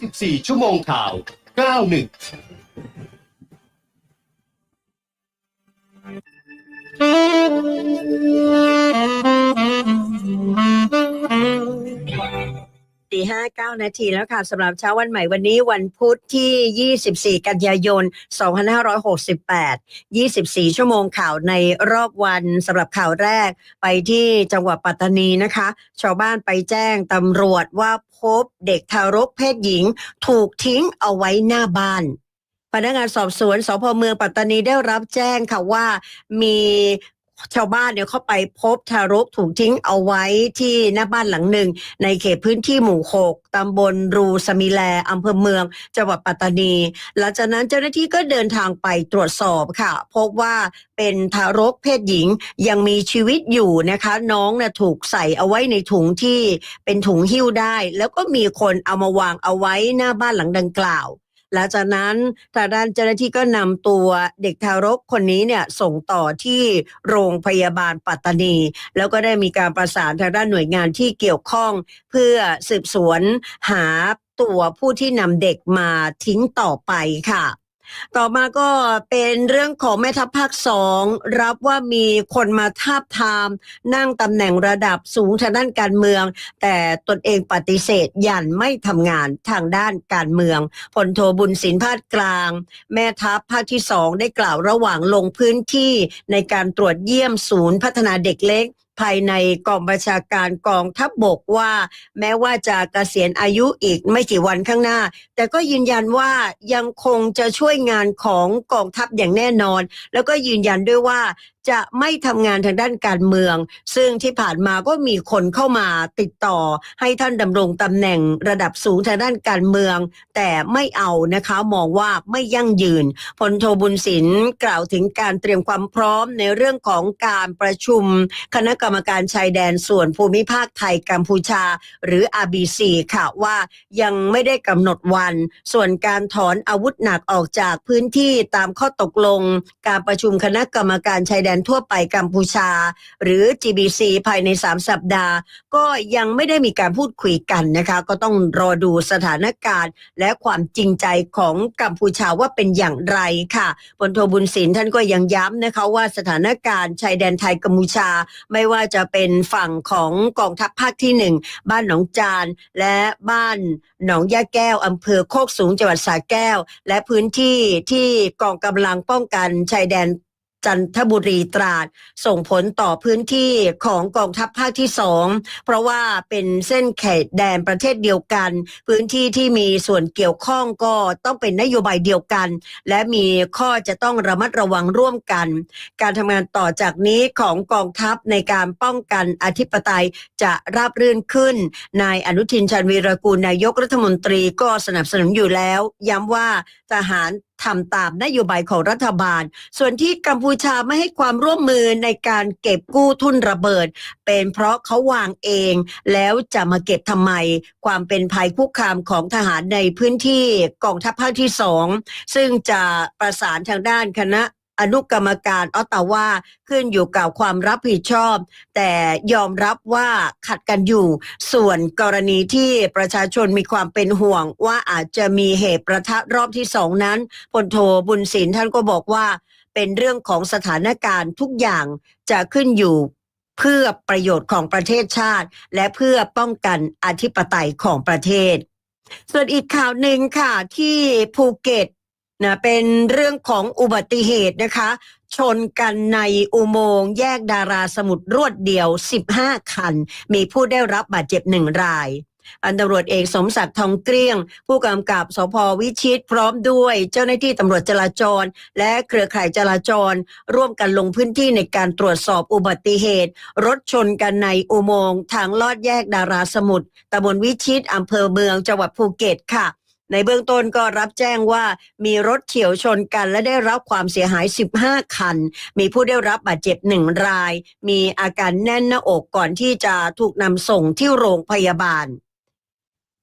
24 ชั่วโมงข่าว 91 ห้าเก้านาทีแล้วค่ะสำหรับเช้าวันใหม่วันนี้วันพุธที่ 24 กันยายน 2568 24 ชั่วโมงข่าวในรอบวันสำหรับข่าวแรกไปที่จังหวัดปัตตานีนะคะ ชาวบ้านไปแจ้งตำรวจว่าพบเด็กทารกเพศหญิง ถูกทิ้งเอาไว้หน้าบ้านพนักงานสอบสวนสพเมืองปัตตานีได้รับแจ้งค่ะว่ามี ชาวบ้านเนี่ยเข้าไปพบทารกถูกทิ้งเอาไว้ที่หน้าบ้านหลังหนึ่ง ในเขตพื้นที่หมู่6ตำบลรูสมิแลอำเภอเมืองจังหวัดปัตตานี หลังจากนั้นเจ้าหน้าที่ก็เดินทางไปตรวจสอบค่ะ พบว่าเป็นทารกเพศหญิงยังมีชีวิตอยู่นะคะ น้องน่ะถูกใส่เอาไว้ในถุงที่เป็นถุงหิ้วได้ แล้วก็มีคนเอามาวางเอาไว้หน้าบ้านหลังดังกล่าว หลังจากนั้นทางด้านเจ้าหน้าที่ก็นำตัวเด็กทารกคนนี้เนี่ยส่งต่อที่โรงพยาบาลปัตตานี แล้วก็ได้มีการประสานทางด้านหน่วยงานที่เกี่ยวข้อง เพื่อสืบสวนหาตัวผู้ที่นำเด็กมาทิ้งต่อไปค่ะ ต่อมาก็เป็นเรื่องของแม่ทัพภาคสองรับว่ามีคนมาทาบทาม นั่งตำแหน่งระดับสูงทางด้านการเมือง แต่ตนเองปฏิเสธยันไม่ทำงานทางด้านการเมืองพลโทบุญสินพาดกลาง แม่ทัพภาคที่สองได้กล่าวระหว่างลงพื้นที่ในการตรวจเยี่ยมศูนย์พัฒนาเด็กเล็ก ภายในกองบัญชาการกองทัพบบกว่า แม้ว่าจะเกษียณอายุอีกไม่กี่วันข้างหน้า แต่ก็ยืนยันว่ายังคงจะช่วยงานของกองทัพอย่างแน่นอน แล้วก็ยืนยันด้วยว่าจะไม่ทำงานทางด้านการเมือง ซึ่งที่ผ่านมาก็มีคนเข้ามาติดต่อ ให้ท่านดำรงตำแหน่งระดับสูงทางด้านการเมือง แต่ไม่เอานะคะมองว่าไม่ยั่งยืนพลโทบุญสินกล่าวถึงการเตรียมความพร้อมในเรื่องของการประชุม คณะกรรมการชายแดนส่วนภูมิภาคไทยกัมพูชา หรือ RBC ค่ะว่ายังไม่ได้กำหนดวัน ส่วนการถอนอาวุธหนักออกจากพื้นที่ตามข้อตกลง การประชุมคณะกรรมการชายแดนทั่วไปกัมพูชา หรือ GBC ภายใน 3 สัปดาห์ ก็ยังไม่ได้มีการพูดคุยกันนะคะ ก็ต้องรอดูสถานการณ์ และความจริงใจของกัมพูชาว่าเป็นอย่างไรค่ะพลโทบุญสินท่านก็ยังย้ำนะคะว่าสถานการณ์ชายแดนไทยกัมพูชา ไม่ว่าจะเป็นฝั่งของกองทัพภาคที่หนึ่งบ้านหนองจาน และบ้านหนองยาแก้วอำเภอโคกสูงจังหวัดสระแก้ว และพื้นที่ที่กองกำลังป้องกันชายแดน จันทบุรีตราด ส่งผลต่อพื้นที่ของกองทัพภาคที่สองเพราะว่าเป็นเส้นเขตแดนประเทศเดียวกัน พื้นที่ที่มีส่วนเกี่ยวข้องก็ต้องเป็นนโยบายเดียวกัน และมีข้อจะต้องระมัดระวังร่วมกัน การทำงานต่อจากนี้ของกองทัพในการป้องกันอธิปไตยจะราบรื่นขึ้น นายอนุทินชาญวีรกูลนายกรัฐมนตรีก็สนับสนุนอยู่แล้ว ย้ำว่าทหาร ทำตามนโยบายของรัฐบาล ส่วนที่กัมพูชาไม่ให้ความร่วมมือในการเก็บกู้ทุนระเบิด เป็นเพราะเขาวางเอง แล้วจะมาเก็บทำไม ความเป็นภัยคุกคามของทหารในพื้นที่กองทัพภาคที่สองซึ่งจะประสานทางด้านคณะ อนุกรรมการออตตาวาขึ้นอยู่กับความรับผิดชอบ แต่ยอมรับว่าขัดกันอยู่ ส่วนกรณีที่ประชาชนมีความเป็นห่วงว่าอาจจะมีเหตุประทะรอบที่สองนั้นพลโทบุญศิลป์ท่านก็บอกว่า เป็นเรื่องของสถานการณ์ทุกอย่างจะขึ้นอยู่เพื่อประโยชน์ของประเทศชาติ และเพื่อป้องกันอธิปไตยของประเทศ ส่วนอีกข่าวหนึ่งค่ะที่ภูเก็ต นะเป็นเรื่องของอุบัติเหตุนะคะ ชนกันในอุโมงค์แยกดาราสมุทรรวดเดียว 15 คัน มีผู้ได้รับบาดเจ็บหนึ่งรายอันตำรวจเอกสมศักดิ์ทองเกลี้ยง ผู้กำกับสพวิชิตพร้อมด้วย เจ้าหน้าที่ตำรวจจราจร และเครือข่ายจราจร ร่วมกันลงพื้นที่ในการตรวจสอบอุบัติเหตุ รถชนกันในอุโมงค์ทางลอดแยกดาราสมุทรตำบลวิชิตอำเภอเมืองจังหวัดภูเก็ตค่ะ ในเบื้องต้นก็รับแจ้งว่ามีรถเฉียวชนกัน และได้รับความเสียหาย 15 คัน มีผู้ได้รับบาดเจ็บหนึ่งราย มีอาการแน่นหน้าอกก่อนที่จะถูกนำส่งที่โรงพยาบาล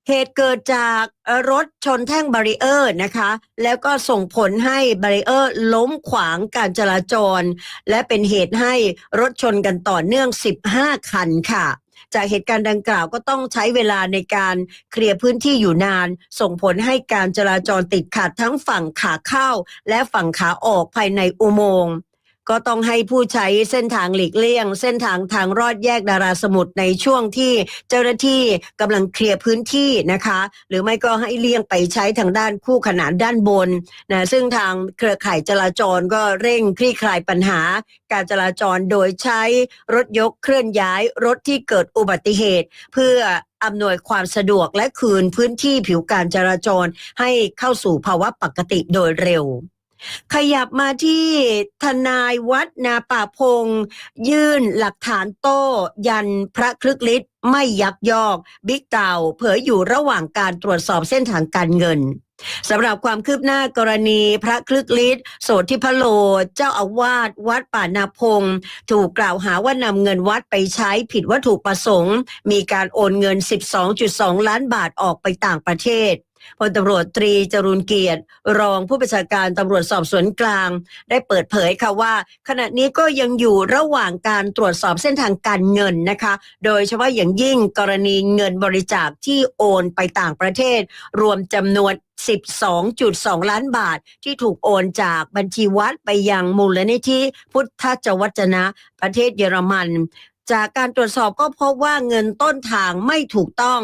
เหตุเกิดจากรถชนแท่งบารีเออร์นะคะ แล้วก็ส่งผลให้บารีเออร์ล้มขวางการจราจร และเป็นเหตุให้รถชนกันต่อเนื่อง 15 คันค่ะ จากเหตุการณ์ดังกล่าวก็ต้องใช้เวลาในการเคลียร์พื้นที่อยู่นาน ส่งผลให้การจราจรติดขัดทั้งฝั่งขาเข้า และฝั่งขาออกภายในอุโมงค์ ก็ต้องให้ผู้ใช้เส้นทางหลีกเลี่ยง เส้นทางทางรอดแยกดาราสมุทรในช่วงที่เจ้าหน้าที่กำลังเคลียร์พื้นที่นะคะ หรือไม่ก็ให้เลี่ยงไปใช้ทางด้านคู่ขนานด้านบนนะซึ่งทางเครือข่ายจราจรก็เร่งคลี่คลายปัญหา การจราจรโดยใช้รถยกเคลื่อนย้ายรถที่เกิดอุบัติเหตุ เพื่ออำนวยความสะดวกและคืนพื้นที่ผิวการจราจรให้เข้าสู่ภาวะปกติโดยเร็ว ขยับมาที่ทนายวัดนาป่าพง ยื่นหลักฐานโต้ยันพระคลึกฤทธิ์ไม่ยักยอก บิ๊กเต่าเผยอยู่ระหว่างการตรวจสอบเส้นทางการเงินสำหรับความคืบหน้ากรณีพระคลึกฤทธิ์โสธิพโล เจ้าอาวาสวัดป่านาพง ถูกกล่าวหาว่านำเงินวัดไปใช้ผิดวัตถุประสงค์ มีการโอนเงิน 12.2 ล้านบาทออกไปต่างประเทศ พลตำรวจตรีจรูนเกียรติ รองผู้บัญชาการตำรวจสอบสวนกลาง ได้เปิดเผยค่ะว่า ขณะนี้ก็ยังอยู่ระหว่างการตรวจสอบเส้นทางการเงินนะคะ โดยเฉพาะอย่างยิ่งกรณีเงินบริจาคที่โอนไปต่างประเทศ รวมจำนวน 12.2 ล้านบาทที่ถูกโอนจากบัญชีวัดไปยังมูลนิธิพุทธจวัจนะ ประเทศเยอรมัน จากการตรวจสอบก็พบว่าเงินต้นทางไม่ถูกต้อง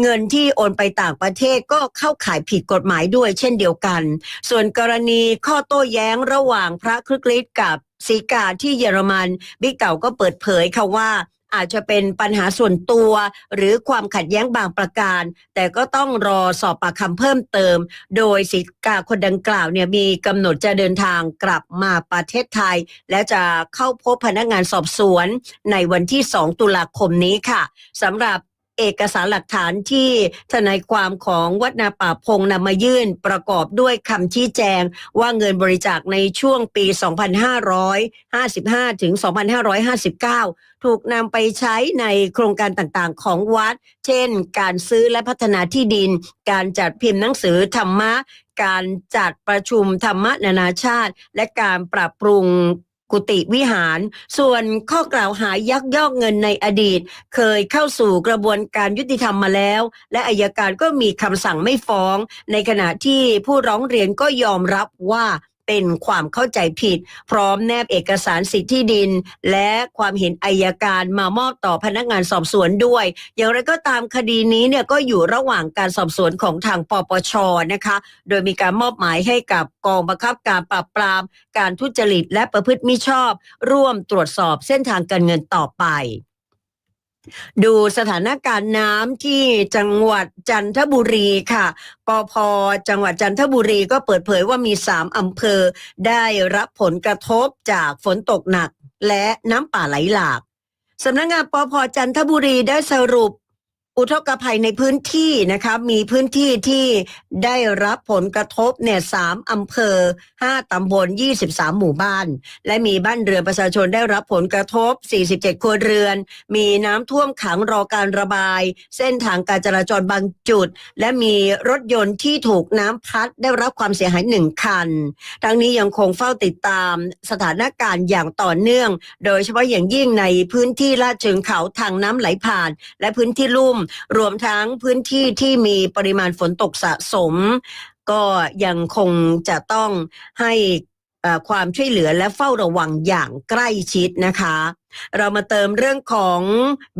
เงินที่โอนไปต่างประเทศก็เข้าข่ายผิดกฎหมายด้วยเช่นเดียวกัน ส่วนกรณีข้อโต้แย้งระหว่างพระครึกฤทธิ์กับสีกาที่เยอรมัน บิ๊กเต่าก็เปิดเผยค่ะว่า อาจจะเป็นปัญหาส่วนตัว หรือความขัดแย้งบางประการ แต่ก็ต้องรอสอบปากคำเพิ่มเติม โดยสิทธิกาคนดังกล่าวเนี่ยมีกำหนดจะเดินทางกลับมาประเทศไทย และจะเข้าพบพนักงานสอบสวนในวันที่ 2 ตุลาคมนี้ค่ะสำหรับ เอกสารหลักฐานที่ทนายความของวัดนาป่าพงนำมายื่นประกอบด้วยคำชี้แจงว่าเงินบริจาคในช่วงปี 2555 ถึง 2559 ถูกนำไปใช้ในโครงการต่างๆของวัด เช่น การซื้อและพัฒนาที่ดิน การจัดพิมพ์หนังสือธรรมะ การจัดประชุมธรรมะนานาชาติ และการปรับปรุง กุฏิวิหาร ส่วนข้อกล่าวหายักยอกเงินในอดีต เคยเข้าสู่กระบวนการยุติธรรมมาแล้ว และอายการก็มีคำสั่งไม่ฟ้อง ในขณะที่ผู้ร้องเรียนก็ยอมรับว่า เป็นความเข้าใจผิด พร้อมแนบเอกสารสิทธิที่ดิน และความเห็นอายการมามอบต่อพนักงานสอบสวนด้วย อย่างไรก็ตามคดีนี้เนี่ยก็อยู่ระหว่างการสอบสวนของทางปปชนะคะ โดยมีการมอบหมายให้กับกองบังคับการปราบปราม การทุจริตและประพฤติมิชอบ ร่วมตรวจสอบเส้นทางการเงินต่อไป ดูสถานการณ์น้ำที่จังหวัดจันทบุรีค่ะ ปอพจังหวัดจันทบุรีก็เปิดเผยว่ามีสามอำเภอ ได้รับผลกระทบจากฝนตกหนัก และน้ำป่าไหลหลากสำนักงงานปอพจันทบุรีได้สรุป อุทกภัยในพื้นที่นะคะมีพื้นที่ที่ได้รับผลกระทบเนี่ยสามอำเภอห้าตำบลยี่สิบสามหมู่บ้าน และมีบ้านเรือนประชาชนได้รับผลกระทบ 47 ครัวเรือน มีน้ำท่วมขังรอการระบาย เส้นทางการจราจรบางจุด และมีรถยนต์ที่ถูกน้ำพัดได้รับความเสียหายหนึ่งคัน ทั้งนี้ยังคงเฝ้าติดตามสถานการณ์อย่างต่อเนื่อง โดยเฉพาะอย่างยิ่งในพื้นที่ลาดเชิงเขาทางน้ำไหลผ่าน และพื้นที่ลุ่มรวมทั้งพื้นที่ที่มีปริมาณฝนตกสะสม ก็ยังคงจะต้องให้ความช่วยเหลือและเฝ้าระวังอย่างใกล้ชิดนะคะ เรามาเติมเรื่องของ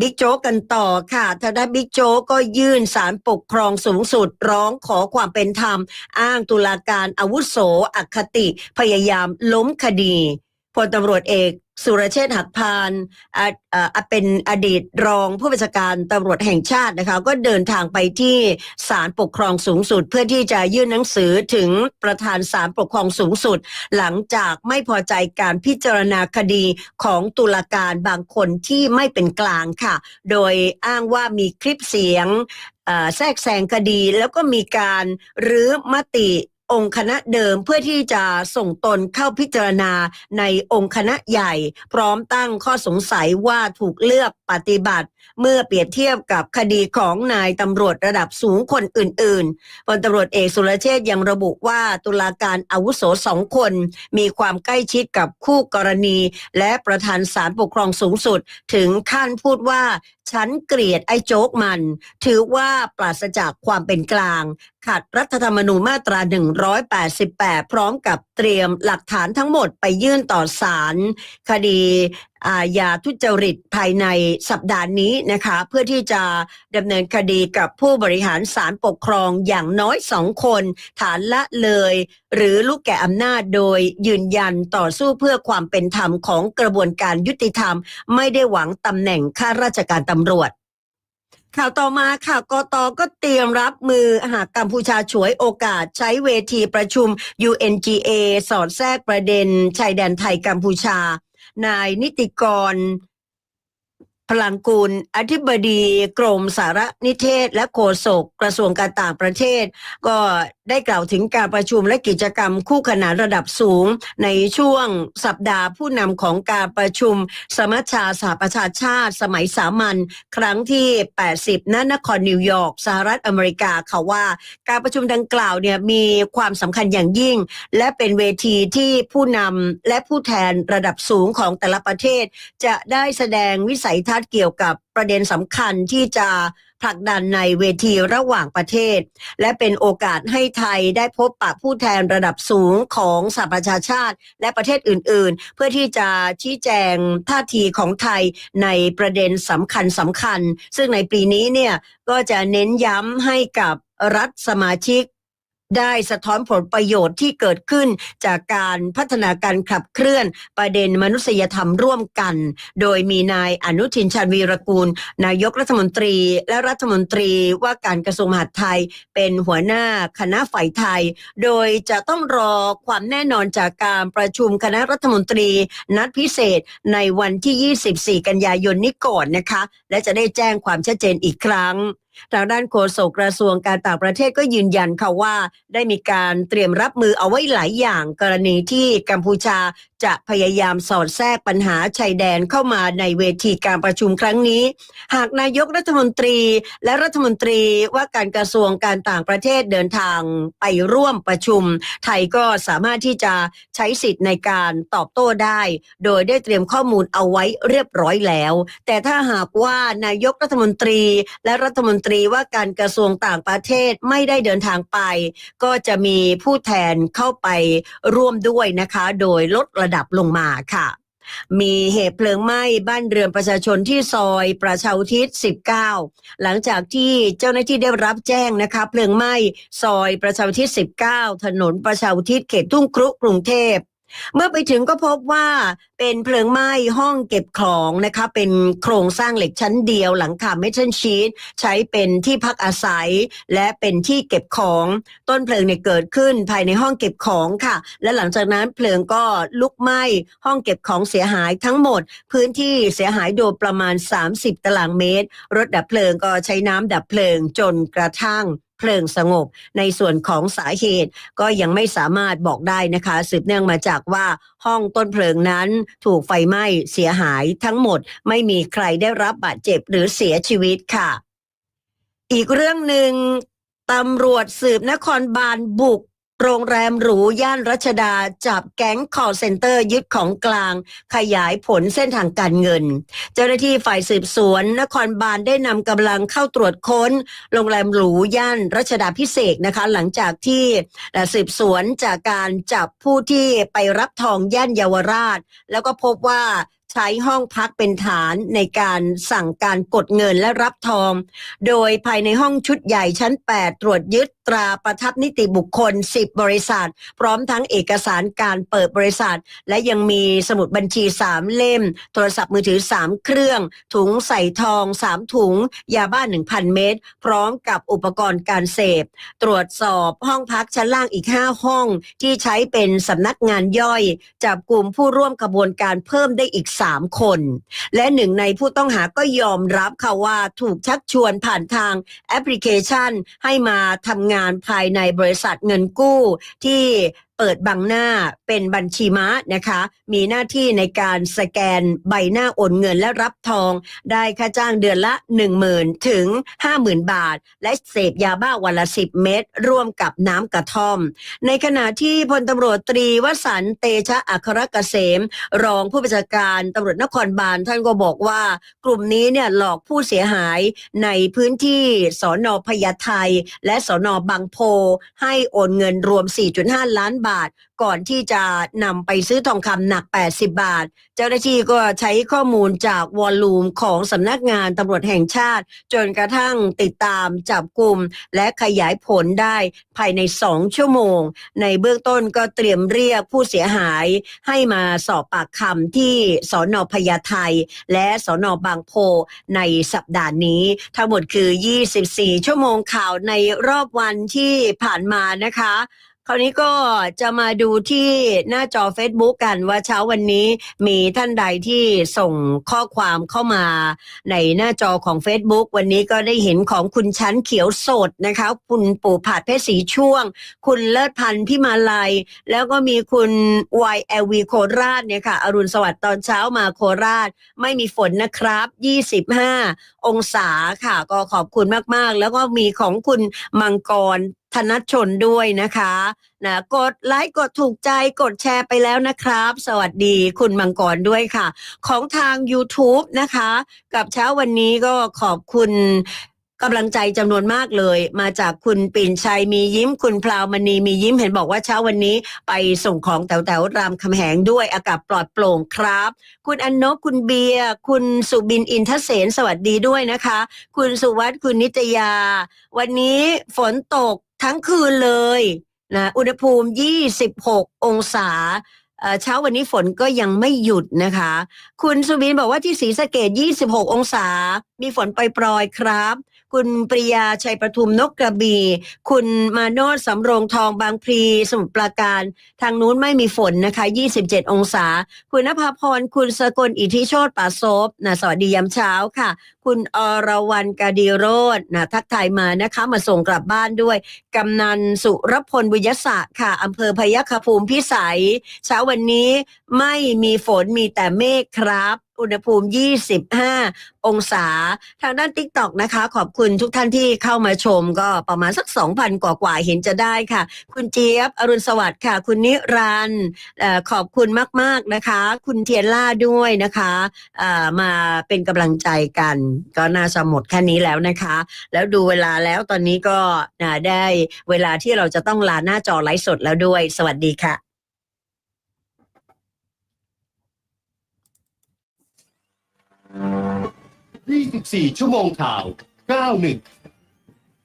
บิ๊กโจ๊กกันต่อค่ะทางด้านบิ๊กโจ๊กก็ยื่นสารปกครองสูงสุดร้องขอความเป็นธรรม อ้างตุลาการอาวุโสอคติ พยายามล้มคดีพลตำรวจเอก สุรเชษฐ์หักพานอ่าอ่าเป็นอดีตรองผู้บัญชาการตำรวจแห่งชาตินะคะ ก็เดินทางไปที่ศาลปกครองสูงสุด เพื่อที่จะยื่นหนังสือถึงประธานศาลปกครองสูงสุด หลังจากไม่พอใจการพิจารณาคดีของตุลาการบางคนที่ไม่เป็นกลางค่ะ โดยอ้างว่ามีคลิปเสียงแทรกแซงคดีแล้วก็มีการรื้อมติ องค์คณะเดิมเพื่อที่จะส่งตนเข้าพิจารณาในองค์คณะใหญ่ พร้อมตั้งข้อสงสัยว่าถูกเลือกปฏิบัติ เมื่อเปรียบเทียบกับคดีของนายตำรวจระดับสูงคนอื่นๆพลตำรวจเอกสุรเชษยังระบุว่าตุลาการอาวุโสสองคน มีความใกล้ชิดกับคู่กรณี และประธานศาลปกครองสูงสุด ถึงขั้นพูดว่าฉันเกลียดไอ้โจ๊กมัน ถือว่าปราศจากความเป็นกลาง ขัดรัฐธรรมนูญมาตรา 188 พร้อมกับเตรียมหลักฐานทั้งหมดไปยื่นต่อศาลคดีอาญาทุจริตภายในสัปดาห์นี้นะคะ เพื่อที่จะดำเนินคดีกับผู้บริหารศาลปกครองอย่างน้อยสองคน ฐานละเลย หรือลูกแก่อำนาจโดยยืนยันต่อสู้เพื่อความเป็นธรรมของกระบวนการยุติธรรม ไม่ได้หวังตำแหน่งข้าราชการตำรวจ ข่าวต่อมาค่ะกตก็เตรียมรับมือหากกัมพูชาฉวยโอกาสใช้เวทีประชุม UNGA สอดแทรกประเด็นชายแดนไทยกัมพูชา นายนิติกร พลังกูล อธิบดีกรมสารนิเทศ และโฆษกกระทรวงการต่างประเทศ ก็ ได้กล่าวถึงการประชุมและกิจกรรมคู่ขนานระดับสูง ในช่วงสัปดาห์ผู้นำของการประชุม สมัชชาสหประชาชาติ สมัยสามัญครั้งที่ 80ณนครนิวยอร์กสหรัฐอเมริกาค่ะว่าการประชุมดังกล่าวเนี่ยมีความสำคัญอย่างยิ่ง และเป็นเวทีที่ผู้นำและผู้แทนระดับสูงของแต่ละประเทศ จะได้แสดงวิสัยทัศน์เกี่ยวกับประเด็นสำคัญที่จะ ผลักดันในเวทีระหว่างประเทศ และเป็นโอกาสให้ไทยได้พบปะผู้แทนระดับสูงของสหประชาชาติ และประเทศอื่น ๆ เพื่อที่จะชี้แจงท่าทีของไทยในประเด็นสำคัญสำคัญ ซึ่งในปีนี้เนี่ยก็จะเน้นย้ำให้กับรัฐสมาชิก ได้สะท้อนผลประโยชน์ที่เกิดขึ้นจากการพัฒนาการขับเคลื่อนประเด็นมนุษยธรรมร่วมกัน โดยมีนายอนุทินชาญวีรกูล นายกรัฐมนตรีและรัฐมนตรีว่าการกระทรวงมหาดไทย เป็นหัวหน้าคณะฝ่ายไทย โดยจะต้องรอความแน่นอนจากการประชุมคณะรัฐมนตรี นัดพิเศษในวันที่ 24 กันยายนนี้ก่อนนะคะ และจะได้แจ้งความชัดเจนอีกครั้ง ทางด้านโฆษกกระทรวงการต่างประเทศก็ยืนยันค่ะว่า ได้มีการเตรียมรับมือเอาไว้หลายอย่างกรณีที่กัมพูชาจะพยายามสอดแทรกปัญหาชายแดนเข้ามาในเวทีการประชุมครั้งนี้ หากนายกรัฐมนตรีและรัฐมนตรีว่าการกระทรวงการต่างประเทศเดินทางไปร่วมประชุม ไทยก็สามารถที่จะใช้สิทธิ์ในการตอบโต้ได้ โดยได้เตรียมข้อมูลเอาไว้เรียบร้อยแล้ว แต่ถ้าหากว่านายกรัฐมนตรีและรัฐมนตรีว่าการกระทรวงต่างประเทศไม่ได้เดินทางไป ก็จะมีผู้แทนเข้าไปร่วมด้วยนะคะ โดยลดระดับลงมาค่ะมีเหตุเพลิงไหม้บ้านเรือนประชาชนที่ซอยประชาอุทิศ 19 หลังจากที่เจ้าหน้าที่ได้รับแจ้งนะคะ เพลิงไหม้ซอยประชาอุทิศ 19 ถนนประชาอุทิศเขตทุ่งครุกรุงเทพ เมื่อไปถึงก็พบว่าเป็นเพลิงไหม้ห้องเก็บของนะคะเป็นโครงสร้างเหล็กชั้นเดียวหลังคาเมทัลชีตใช้เป็นที่พักอาศัย และเป็นที่เก็บของต้นเพลิงเนี่ยเกิดขึ้นภายในห้องเก็บของค่ะ และหลังจากนั้นเพลิงก็ลุกไหม้ห้องเก็บของเสียหายทั้งหมด พื้นที่เสียหายโดยประมาณ 30 ตารางเมตร รถดับเพลิงก็ใช้น้ำดับเพลิงจนกระทั่ง เพลิงสงบ ในส่วนของสาเหตุก็ยังไม่สามารถบอกได้นะคะ สืบเนื่องมาจากว่าห้องต้นเพลิงนั้นถูกไฟไหม้เสียหายทั้งหมด ไม่มีใครได้รับบาดเจ็บหรือเสียชีวิตค่ะ อีกเรื่องหนึ่งตำรวจสืบนครบาลบุก โรงแรมหรูย่านรัชดา จับแก๊งคอร์เซ็นเตอร์ยึดของกลาง ขยายผลเส้นทางการเงิน เจ้าหน้าที่ฝ่ายสืบสวน นครบาลได้นำกำลังเข้าตรวจค้น โรงแรมหรูย่านรัชดาพิเศษนะคะ หลังจากที่สืบสวนจากการจับผู้ที่ไปรับทองย่านเยาวราช แล้วก็พบว่า ใช้ห้องพักเป็นฐานในการสั่งการกดเงินและรับทอง โดยภายในห้องชุดใหญ่ชั้น 8 ตรวจยึดตราประทับนิติบุคคล 10 บริษัท พร้อมทั้งเอกสารการเปิดบริษัท และยังมีสมุดบัญชี 3 เล่ม โทรศัพท์มือถือ 3 เครื่อง ถุงใส่ทอง 3 ถุง ยาบ้า 1,000 เม็ดพร้อมกับอุปกรณ์การเสพ ตรวจสอบห้องพักชั้นล่างอีก 5 ห้อง ที่ใช้เป็นสำนักงานย่อยจับกลุ่มผู้ร่วมกระบวนการเพิ่มได้อีก3คน และหนึ่งในผู้ต้องหาก็ยอมรับค่ะว่าถูกชักชวนผ่านทางแอปพลิเคชัน ให้มาทำงานภายในบริษัทเงินกู้ที่ เปิดบังหน้าเป็นบัญชีม้านะคะ มีหน้าที่ในการสแกนใบหน้าโอนเงินและรับทอง ได้ค่าจ้างเดือนละ 10,000 ถึง 50,000 บาท และเสพยาบ้าวันละ 10 เม็ดร่วมกับน้ำกระท่อม ในขณะที่พลตำรวจตรีวสันเตชะอัครเกษม รองผู้บัญชาการตำรวจนครบาลท่านก็บอกว่ากลุ่มนี้เนี่ยหลอกผู้เสียหายในพื้นที่สอนอพญาไทและสอนอบางโพให้โอนเงินรวม 4.5 ล้านบาท ก่อนที่จะนำไปซื้อทองคำหนัก 80 บาท เจ้าหน้าที่ก็ใช้ข้อมูลจากวอลลุ่มของสำนักงานตำรวจแห่งชาติ จนกระทั่งติดตามจับกลุ่ม และขยายผลได้ภายใน 2 ชั่วโมง ในเบื้องต้นก็เตรียมเรียกผู้เสียหายให้มาสอบปากคำที่สอนอพญาไทและสอนอบางโพในสัปดาห์นี้ ทั้งหมดคือ 24 ชั่วโมงข่าวในรอบวันที่ผ่านมานะคะ คราวนี้ก็จะมาดูที่หน้าจอ Facebook กันว่าเช้าวันนี้มีท่านใดที่ส่งข้อความเข้ามาในหน้าจอของ Facebook วันนี้ก็ได้เห็นของคุณชั้นเขียวสดนะคะ คุณปู่ผาดเพชรสีช่วง คุณเลิศพันธ์พิมาลัย แล้วก็มีคุณ YLV โคราชเนี่ยค่ะ อรุณสวัสดิ์ตอนเช้ามาโคราช ไม่มีฝนนะครับ 25 องศาค่ะ ก็ขอบคุณมากๆ แล้วก็มีของคุณมังกร ธนชนด้วยนะคะนะกดไลค์กดถูกใจกดแชร์ไปแล้วนะครับ สวัสดีคุณมังกรด้วยค่ะ ของทาง YouTube นะคะ กับเช้าวันนี้ก็ขอบคุณกำลังใจจำนวนมากเลย มาจากคุณปิ่นชัยมียิ้ม คุณพลาวมณีมียิ้มเห็นบอกว่าเช้าวันนี้ไปส่งของแถวแถวรามคำแหงด้วยอากาศปลอดโปร่งครับ คุณอันนบคุณเบียร์คุณสุบินอินทเสนสวัสดีด้วยนะคะ คุณสุวัสด์คุณนิตยา วันนี้ฝนตก ทั้งคืนเลยนะอุณหภูมิ 26 องศาเช้าวันนี้ฝนก็ยังไม่หยุดนะคะ คุณสุบินบอกว่าที่ศรีสะเกด26 องศา มีฝนปล่อยๆครับ คุณปริยาชัยประทุมนกกระบี่ คุณมาโนดสำโรงทองบางพลีสมุทรปราการ ทางนู้นไม่มีฝนนะคะ 27 องศา คุณนภาพร คุณสกลอิทธิโชตป่าโซบนะสวัสดียามเช้าค่ะ คุณอรวรรณกาดีโรดนะทักทายมานะคะ มาส่งกลับบ้านด้วย กำนันสุรพลวิยศะค่ะอำเภอพยัคฆภูมิพิสัย เช้าวันนี้ไม่มีฝนมีแต่เมฆครับอุณหภูมิ 25 องศา ทางด้านติ๊กตอกนะคะ ขอบคุณทุกท่านที่เข้ามาชมก็ประมาณสัก 2,000 กว่ากว่าเห็นจะได้ค่ะ คุณเจี๊ยบ อรุณสวัสดิ์ค่ะ คุณนิรันด์ขอบคุณมาก ๆ นะคะ คุณเทียนล่าด้วยนะคะ มาเป็นกำลังใจกันก็น่าจะหมดแค่นี้แล้วนะคะ แล้วดูเวลาแล้วตอนนี้ก็ได้เวลาที่เราจะต้องลาหน้าจอไลฟ์สดแล้วด้วย สวัสดีค่ะ24ชั่วโมงข่าว91